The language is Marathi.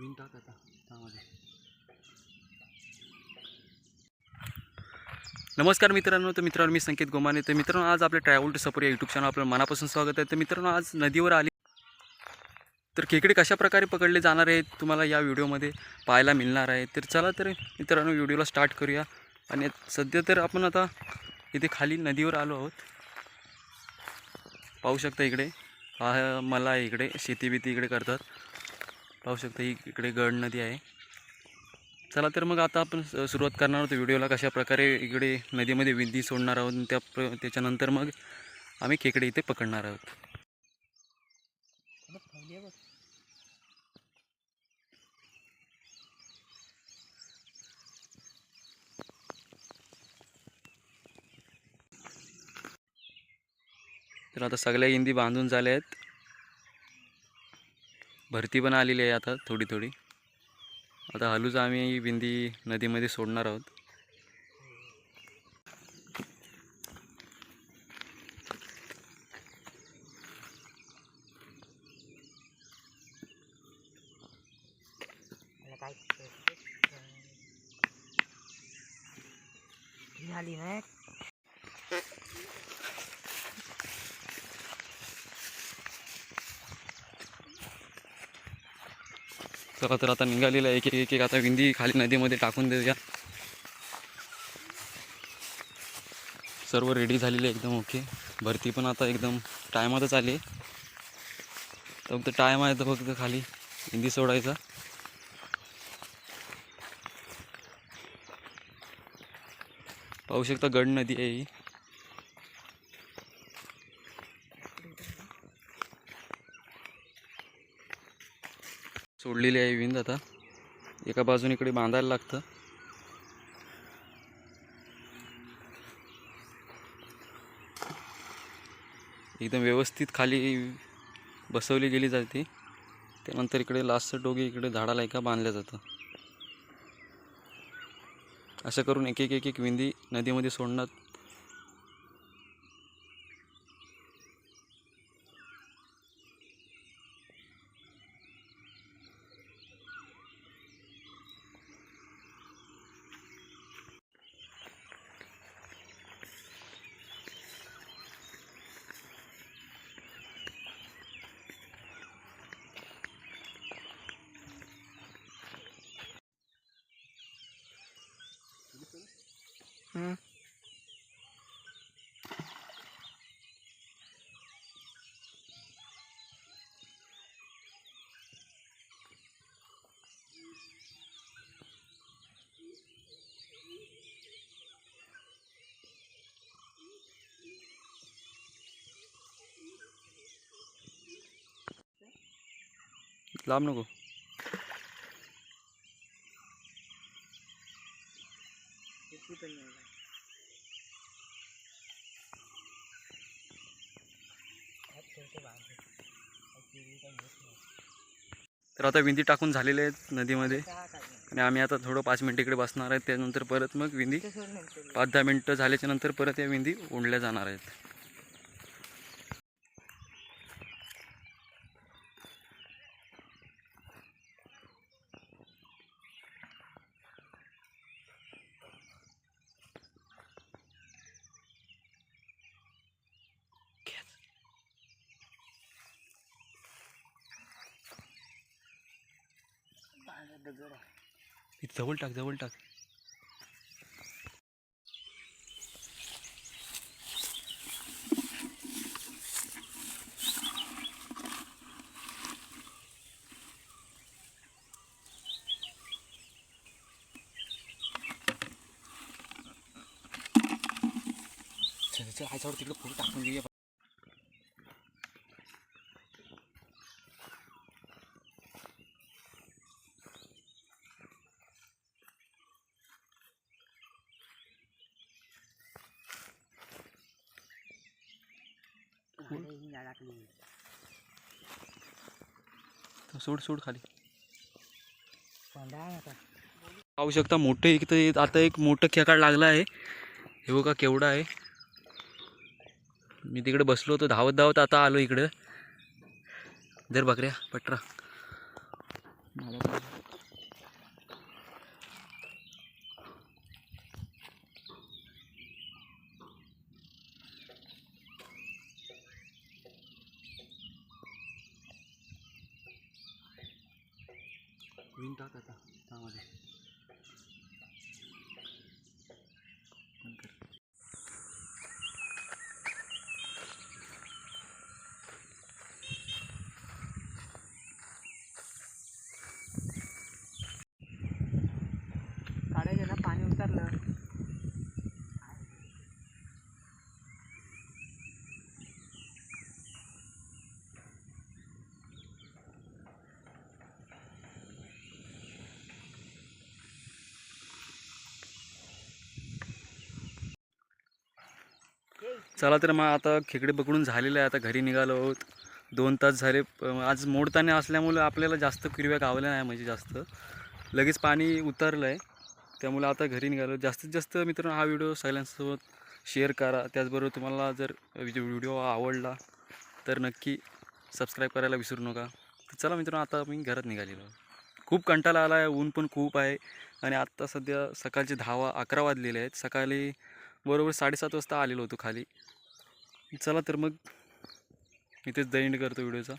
विन टाक आता त्यामध्ये नमस्कार मित्रांनो तर मित्रांनो मी संकेत गोमाने. तर मित्रांनो आज आपल्या ट्रॅव्हल टू सफर या यूट्यूब चॅनल आपलं मनापासून स्वागत आहे. तर मित्रांनो आज नदीवर आली. तर खेकडे कशाप्रकारे पकडले जाणार आहेत तुम्हाला या व्हिडिओमध्ये पाहायला मिळणार आहे. तर चला तर मित्रांनो व्हिडिओला स्टार्ट करूया. आणि सध्या तर आपण आता इथे खाली नदीवर आलो आहोत. पाहू शकता इकडे. मला इकडे शेती बिती इकडे करतात. पाहू शकता ही इकडे गड नदी आहे. चला तर मग आता आपण सुरुवात करणार आहोत व्हिडिओला कशा प्रकारे इकडे नदीमध्ये विंदी सोडणार आहोत आणि त्या प्र त्याच्यानंतर मग आम्ही खेकडे इथे पकडणार आहोत. तर आता सगळ्या इंदी बांधून झाल्या आहेत भरती पण आलेली आहे आता थोडी थोडी. आता हलूच आम्ही बिंदी नदीमध्ये सोडणार आहोत. झाली नाही चला तर आता निघालेलं एक एक एक एक आता विंदी खाली नदीमध्ये टाकून देऊया. सर्व रेडी झालेले एकदम ओके भरती पण आता एकदम टायमातच आली आहे. तर फक्त टायम आहे तर फक्त खाली विंदी सोडायचा. पाहू शकता गड नदी आहे ही. सोडलेली आहे विंद आता. एका बाजून इकडे बांधायला लागतं. एकदम व्यवस्थित खाली बसवली गेली जाते. त्यानंतर इकडे लास्टचं डोगे इकडे झाडाला एका बांधल्या जातं. असं करून एक एक एक एक विंदी नदीमध्ये सोडण्यात लांब नको तर आता विंदी टाकून झालेले आहेत नदीमध्ये. आणि आम्ही आता थोडं पाच मिनिटं इकडे बसणार आहेत त्यानंतर परत मग विंदी पाच दहा मिनटं झाल्याच्यानंतर परत या विंदी ओढल्या जाणार आहेत. इथं जवळ टाक जवळ टाक. तिकडे फोटो टाकून देऊया सोड सोड खाली. पाहू शकता मोठं एक तर आता एक मोठं खेकाड लागला आहे. हे बघा केवढा आहे. मी तिकडे बसलो होतो. धावत धावत आता आलो इकडं. जर बकऱ्या पटरा. विन टाक आता. त्यामध्ये बंद कर. काढायचं ना पाणी उतरलं चला तर मग आता खेकडे पकडून झालेलं आहे. आता घरी निघालो आहोत. दोन तास झाले. आज मोडताना असल्यामुळं आपल्याला जास्त किरव्या गावल्या नाही म्हणजे जास्त. लगेच पाणी उतरलं आहे त्यामुळे आता घरी निघालो. जास्तीत जास्त मित्रांनो हा व्हिडिओ सगळ्यांसोबत शेअर करा. त्याचबरोबर तुम्हाला जर व्हिडिओ आवडला तर नक्की सबस्क्राईब करायला विसरू नका. तर चला मित्रांनो आता मी घरात निघालेलो खूप कंटाळा आला आहे ऊन पण खूप आहे. आणि आत्ता सध्या सकाळचे दहा वा अकरा वाजलेले आहेत. सकाळी बरोबर साडेसात वाजता आलेलो होतो खाली. चला तर मग इथेच दैंड करतो व्हिडिओचा.